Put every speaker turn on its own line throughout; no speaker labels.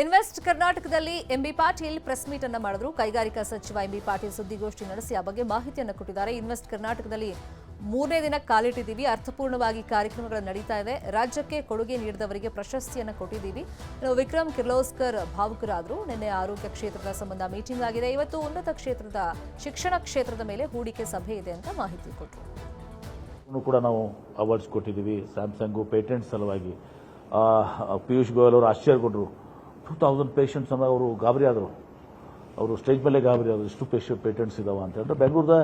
Invest ಕರ್ನಾಟಕದಲ್ಲಿ MB Patil press meet ಅನ್ನು ಮಾಡಿದ್ರು. ಕೈಗಾರಿಕಾ ಸಚಿವ ಎಂಬಿ ಪಾಟೀಲ್ ಸುದ್ದಿಗೋಷ್ಠಿ ನಡೆಸಿ ಆ ಬಗ್ಗೆ ಮಾಹಿತಿಯನ್ನು ಕೊಟ್ಟಿದ್ದಾರೆ. ಇನ್ವೆಸ್ಟ್ ಕರ್ನಾಟಕದಲ್ಲಿ ಮೂರನೇ ದಿನ ಕಾಲಿಟ್ಟಿದ್ದೀವಿ. ಅರ್ಥಪೂರ್ಣವಾಗಿ ಕಾರ್ಯಕ್ರಮಗಳು ನಡೀತಾ ಇದೆ. ರಾಜ್ಯಕ್ಕೆ ಕೊಡುಗೆ ನೀಡಿದವರಿಗೆ ಪ್ರಶಸ್ತಿಯನ್ನು ಕೊಟ್ಟಿದ್ದೀವಿ. ವಿಕ್ರಮ್ ಕಿರ್ಲೋಸ್ಕರ್ ಭಾವುಕರಾದರು. ನಿನ್ನೆ ಆರೋಗ್ಯ ಕ್ಷೇತ್ರದ ಸಂಬಂಧ ಮೀಟಿಂಗ್ ಆಗಿದೆ. ಇವತ್ತು ಉನ್ನತ ಕ್ಷೇತ್ರದ, ಶಿಕ್ಷಣ ಕ್ಷೇತ್ರದ ಮೇಲೆ ಹೂಡಿಕೆ ಸಭೆ ಇದೆ ಅಂತ ಮಾಹಿತಿ ಕೊಟ್ಟರು
ಕೂಡ ನಾವು ಅವಾರ್ಡ್ಸ್ ಕೊಟ್ಟಿದ್ದೀವಿ. ಸ್ಯಾಮ್ಸಂಗು ಪೇಟೆಂಟ್ ಸಲುವಾಗಿ. ಪಿಯೂಷ್ ಗೋಯಲ್ ಅವರು ಆಶ್ಚರ್ಯಗೊಂಡ್ರು ಟೂ ತೌಸಂಡ್ ಪೇಷಂಟ್ಸ್ ಅನ್ನ ಅವರು ಗಾಬರಿ ಆದರು. ಅವರು ಸ್ಟೇಜ್ ಮೇಲೆ ಗಾಬರಿ ಆದರು, ಇಷ್ಟು ಪೇಷಂಟ್ ಪೇಟೆಂಟ್ಸ್ ಇದಾವೆ ಅಂತ ಹೇಳಿದ್ರೆ ಬೆಂಗಳೂರದ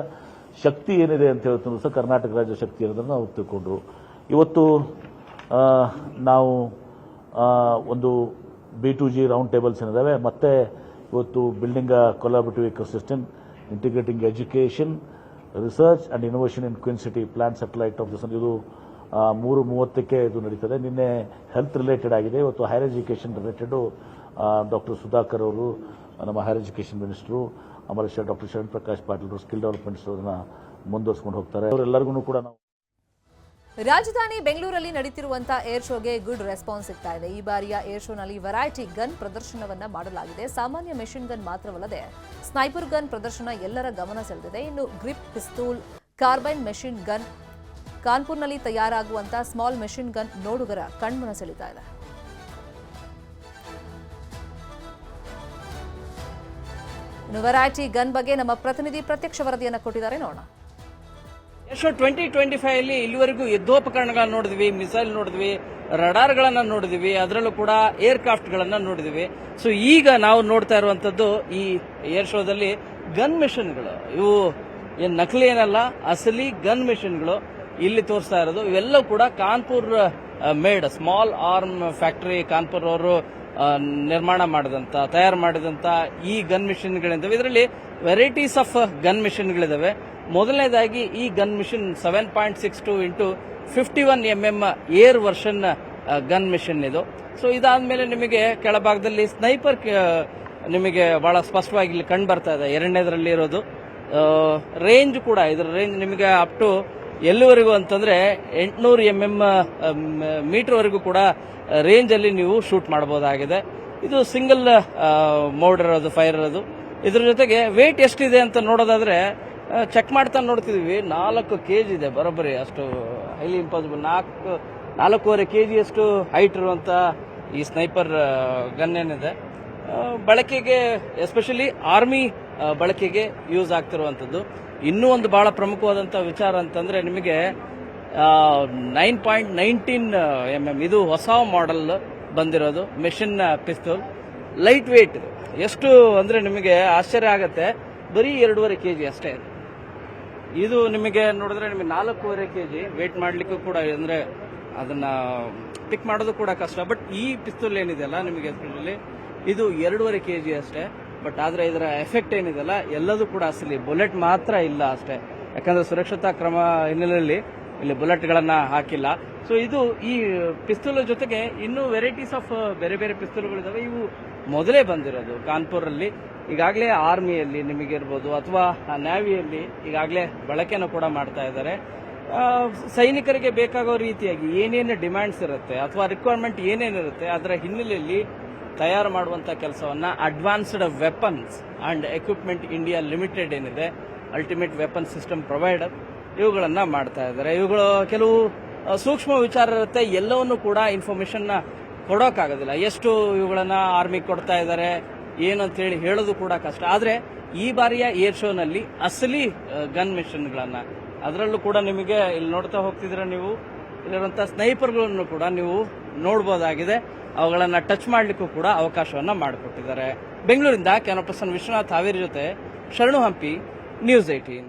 ಶಕ್ತಿ ಏನಿದೆ ಅಂತ ಹೇಳ್ತಾರೆ ಸರ್, ಕರ್ನಾಟಕ ರಾಜ್ಯ ಶಕ್ತಿ ಅನ್ನೋದನ್ನು ಅವ್ರು ತಿಳ್ಕೊಂಡ್ರು. ಇವತ್ತು ನಾವು ಒಂದು B to G round tables ಏನಿದ್ದಾವೆ ಮತ್ತೆ ಇವತ್ತು building collaborative ecosystem integrating education research and innovation in queen city plan satellite of this ಇದು ಮೂರು ಮೂವತ್ತಕ್ಕೆ ಇದು ನಡೀತದೆ. ನಿನ್ನೆ ಹೆಲ್ತ್ ರಿಲೇಟೆಡ್ ಆಗಿದೆ. ಇವತ್ತು higher education related doctor Sudhakar ಅವರು, ನಮ್ಮ ಹೈರ್ ಎಜುಕೇಷನ್ ಮಿನಿಸ್ಟ್ರು ಆಮೇಲೆ doctor Sharan Prakash Patil skill developments ಅದನ್ನ ಮುಂದುವರ್ಸ್ಕೊಂಡು ಹೋಗ್ತಾರೆ. ಅವರೆಲ್ಲರಿಗೂ ಕೂಡ ನಾವು
ರಾಜಧಾನಿ ಬೆಂಗಳೂರಲ್ಲಿ ನಡೀತಿರುವಂತಹ ಏರ್ ಶೋಗೆ ಗುಡ್ ರೆಸ್ಪಾನ್ಸ್ ಸಿಗ್ತಾ ಇದೆ. ಈ ಬಾರಿಯ ಏರ್ ಶೋನಲ್ಲಿ ವೆರೈಟಿ ಗನ್ ಪ್ರದರ್ಶನವನ್ನ ಮಾಡಲಾಗಿದೆ. ಸಾಮಾನ್ಯ ಮೆಷಿನ್ ಗನ್ ಮಾತ್ರವಲ್ಲದೆ ಸ್ನೈಪರ್ ಗನ್ ಪ್ರದರ್ಶನ ಎಲ್ಲರ ಗಮನ ಸೆಳೆದಿದೆ. ಇನ್ನು grip pistol carbine machine gun ಕಾನ್ಪುರ್ನಲ್ಲಿ ತಯಾರಾಗುವಂತಹ ಸ್ಮಾಲ್ ಮೆಷಿನ್ ಗನ್ ನೋಡುಗರ ಕಣ್ಮನ ಸೆಳಿತಾ ಇದೆ. ವೆರೈಟಿ ಗನ್ ಬಗ್ಗೆ ನಮ್ಮ ಪ್ರತಿನಿಧಿ ಪ್ರತ್ಯಕ್ಷ ವರದಿಯನ್ನು ಕೊಟ್ಟಿದ್ದಾರೆ, ನೋಡೋಣ.
ಎಷ್ಟು ಟ್ವೆಂಟಿ ಟ್ವೆಂಟಿ ಫೈವ್ ಅಲ್ಲಿ ಇಲ್ಲಿವರೆಗೂ ಯುದ್ಧೋಪಕರಣಗಳನ್ನ ನೋಡಿದ್ವಿ, ಮಿಸೈಲ್ ನೋಡಿದ್ವಿ, ರಡಾರ್ಗಳನ್ನು ನೋಡಿದ್ವಿ, ಅದರಲ್ಲೂ ಕೂಡ ಏರ್ ಕ್ರಾಫ್ಟ್ ಗಳನ್ನ ನೋಡಿದ್ವಿ. ಸೊ ಈಗ ನಾವು ನೋಡ್ತಾ ಇರುವಂತದ್ದು ಈ ಏರ್ ಶೋದಲ್ಲಿ ಗನ್ ಮಿಷನ್ಗಳು. ಇವು ಏನು ನಕಲಿ ಏನಲ್ಲ, ಅಸಲಿ ಗನ್ ಮಿಷನ್ಗಳು. ಇಲ್ಲಿ ತೋರಿಸ್ತಾ ಇರೋದು. ಇವೆಲ್ಲವೂ ಕೂಡ Kanpur made, small arm factory Kanpur ಅವರು ನಿರ್ಮಾಣ ಮಾಡಿದಂತ, ತಯಾರು ಮಾಡಿದಂತ ಈ ಗನ್ ಮಿಷನ್ಗಳಿದ್ದಾವೆ ಇದರಲ್ಲಿ ವೆರೈಟೀಸ್ ಆಫ್ ಗನ್ ಮಿಷನ್ಗಳಿದಾವೆ. ಮೊದಲನೇದಾಗಿ ಈ gun machine seven point six two into fifty one M M air version gun machine ಇದು. ಸೊ, ಇದಾದ್ಮೇಲೆ ನಿಮಗೆ ಕೆಳಭಾಗದಲ್ಲಿ ಸ್ನೈಪರ್ ನಿಮಗೆ ಬಹಳ ಸ್ಪಷ್ಟವಾಗಿ ಇಲ್ಲಿ ಕಂಡು ಬರ್ತಾ ಇದೆ. ಎರಡನೇದರಲ್ಲಿ ಇರೋದು. ರೇಂಜ್ ಕೂಡ, ಇದರ ರೇಂಜ್ ನಿಮಗೆ ಅಪ್ ಟು ಎಲ್ಲಿವರೆಗೂ ಅಂತಂದ್ರೆ ಎಂಟುನೂರು ಎಂ ಎಂ ಮೀಟರ್ ವರೆಗೂ ಕೂಡ ರೇಂಜ್ ಅಲ್ಲಿ ನೀವು ಶೂಟ್ ಮಾಡಬಹುದಾಗಿದೆ ಇದು ಸಿಂಗಲ್ ಮೋಡ್ ಇರೋದು ಫೈರ್ ಇರೋದು ಇದ್ರ ಜೊತೆಗೆ ವೇಟ್ ಎಷ್ಟಿದೆ ಅಂತ ನೋಡೋದಾದ್ರೆ ಚೆಕ್ ಮಾಡ್ತಾ ನೋಡ್ತಿದೀವಿ. ನಾಲ್ಕು ಕೆ ಜಿ ಇದೆ, ಬರೋಬ್ಬರಿ, ಅಷ್ಟು ಹೈಲಿ ಇಂಪಾಸಿಬಲ್ ನಾಲ್ಕು, ನಾಲ್ಕೂವರೆ ಕೆ ಅಷ್ಟು ಹೈಟ್ ಇರುವಂತ ಈ ಸ್ನೈಪರ್ ಗನ್ ಏನಿದೆ. ಬಳಕೆಗೆ ಎಸ್ಪೆಷಲಿ ಆರ್ಮಿ ಬಳಕೆಗೆ ಯೂಸ್ ಆಗ್ತಿರುವಂಥದ್ದು. ಇನ್ನೂ ಒಂದು ಬಹಳ ಪ್ರಮುಖವಾದಂಥ ವಿಚಾರ ಅಂತಂದ್ರೆ ನಿಮಗೆ nine point nineteen M M ಇದು ಹೊಸ ಮಾಡೆಲ್ ಬಂದಿರೋದು ಮೆಷಿನ್ ಪಿಸ್ತೂಲ್ ಲೈಟ್ ವೆಯ್ಟ್ ಎಷ್ಟು ಅಂದ್ರೆ ನಿಮಗೆ ಆಶ್ಚರ್ಯ ಆಗುತ್ತೆ. ಬರೀ ಎರಡೂವರೆ ಕೆಜಿ ಅಷ್ಟೇ. ಇದು. ನಿಮಗೆ ನೋಡಿದ್ರೆ ನಿಮಗೆ ನಾಲ್ಕೂವರೆ ಕೆ ಜಿ ವೆಯ್ಟ್ ಮಾಡಲಿಕ್ಕೂ ಕೂಡ ಅಂದ್ರೆ ಅದನ್ನ ಪಿಕ್ ಮಾಡೋದು ಕೂಡ ಕಷ್ಟ. ಬಟ್ ಈ ಪಿಸ್ತೂಲ್ ಏನಿದೆಯಲ್ಲ ನಿಮಗೆ ಇದು ಎರಡೂವರೆ ಕೆಜಿ ಅಷ್ಟೇ. ಬಟ್ ಆದರೆ ಇದರ ಎಫೆಕ್ಟ್ ಏನಿದೆಯಲ್ಲ, ಎಲ್ಲದೂ ಕೂಡ ಅಸಲಿ. ಬುಲೆಟ್ ಮಾತ್ರ ಇಲ್ಲ ಅಷ್ಟೇ. ಯಾಕಂದ್ರೆ ಸುರಕ್ಷತಾ ಕ್ರಮ ಹಿನ್ನೆಲೆಯಲ್ಲಿ ಇಲ್ಲಿ ಬುಲೆಟ್ಗಳನ್ನು ಹಾಕಿಲ್ಲ. ಸೊ ಇದು ಈ ಪಿಸ್ತೂಲ್ ಜೊತೆಗೆ ಇನ್ನೂ ವೆರೈಟೀಸ್ ಆಫ್ ಬೇರೆ ಬೇರೆ ಪಿಸ್ತೂಲ್ಗಳಿದ್ದಾವೆ ಇವು ಮೊದಲೇ ಬಂದಿರೋದು ಕಾನ್ಪುರಲ್ಲಿ ಈಗಾಗಲೇ ಆರ್ಮಿಯಲ್ಲಿ ನಿಮಗಿರ್ಬೋದು, ಅಥವಾ ನ್ಯಾವಿಯಲ್ಲಿ ಈಗಾಗಲೇ ಬಳಕೆಯನ್ನು ಕೂಡ ಮಾಡ್ತಾ ಇದ್ದಾರೆ. ಸೈನಿಕರಿಗೆ ಬೇಕಾಗೋ ರೀತಿಯಾಗಿ ಏನೇನು ಡಿಮ್ಯಾಂಡ್ಸ್ ಇರುತ್ತೆ, ಅಥವಾ ರಿಕ್ವೈರ್ಮೆಂಟ್ ಏನೇನಿರುತ್ತೆ, ಅದರ ಹಿನ್ನೆಲೆಯಲ್ಲಿ ತಯಾರು ಮಾಡುವಂಥ ಕೆಲಸವನ್ನ advanced weapons and equipment India limited ಏನಿದೆ ಅಲ್ಟಿಮೇಟ್ ವೆಪನ್ ಸಿಸ್ಟಮ್ ಪ್ರೊವೈಡರ್ ಇವುಗಳನ್ನ ಮಾಡ್ತಾ ಇದ್ದಾರೆ. ಇವುಗಳು ಕೆಲವು ಸೂಕ್ಷ್ಮ ವಿಚಾರ ಇರುತ್ತೆ. ಎಲ್ಲವನ್ನು ಕೂಡ ಇನ್ಫಾರ್ಮೇಷನ್ನ ಕೊಡೋಕ್ಕಾಗೋದಿಲ್ಲ ಎಷ್ಟು ಇವುಗಳನ್ನ ಆರ್ಮಿ ಕೊಡ್ತಾ ಇದ್ದಾರೆ ಏನು ಅಂತ ಹೇಳಿ ಹೇಳೋದು ಕೂಡ ಕಷ್ಟ. ಆದ್ರೆ, ಈ ಬಾರಿಯ ಏರ್ ಶೋನಲ್ಲಿ ಅಸಲಿ ಗನ್ ಮಿಷನ್ಗಳನ್ನು ಅದರಲ್ಲೂ ಕೂಡ ನಿಮಗೆ ಇಲ್ಲಿ ನೋಡ್ತಾ ಹೋಗ್ತಿದ್ರೆ ನೀವು. ಇಲ್ಲಿರುವಂಥ ಸ್ನೈಪರ್ಗಳನ್ನು ಕೂಡ ನೀವು ನೋಡಬಹುದಾಗಿದೆ ಅವುಗಳನ್ನ ಟಚ್ ಮಾಡಲಿಕ್ಕೂ ಕೂಡ ಅವಕಾಶವನ್ನು ಮಾಡಿಕೊಟ್ಟಿದ್ದಾರೆ. ಬೆಂಗಳೂರಿಂದ ಕ್ಯಾಮರಾ ಪರ್ಸನ್ ವಿಶ್ವನಾಥ್ ಹಾವೇರಿ ಜೊತೆ ಶರಣು ಹಂಪಿ ನ್ಯೂಸ್ ಏಟೀನ್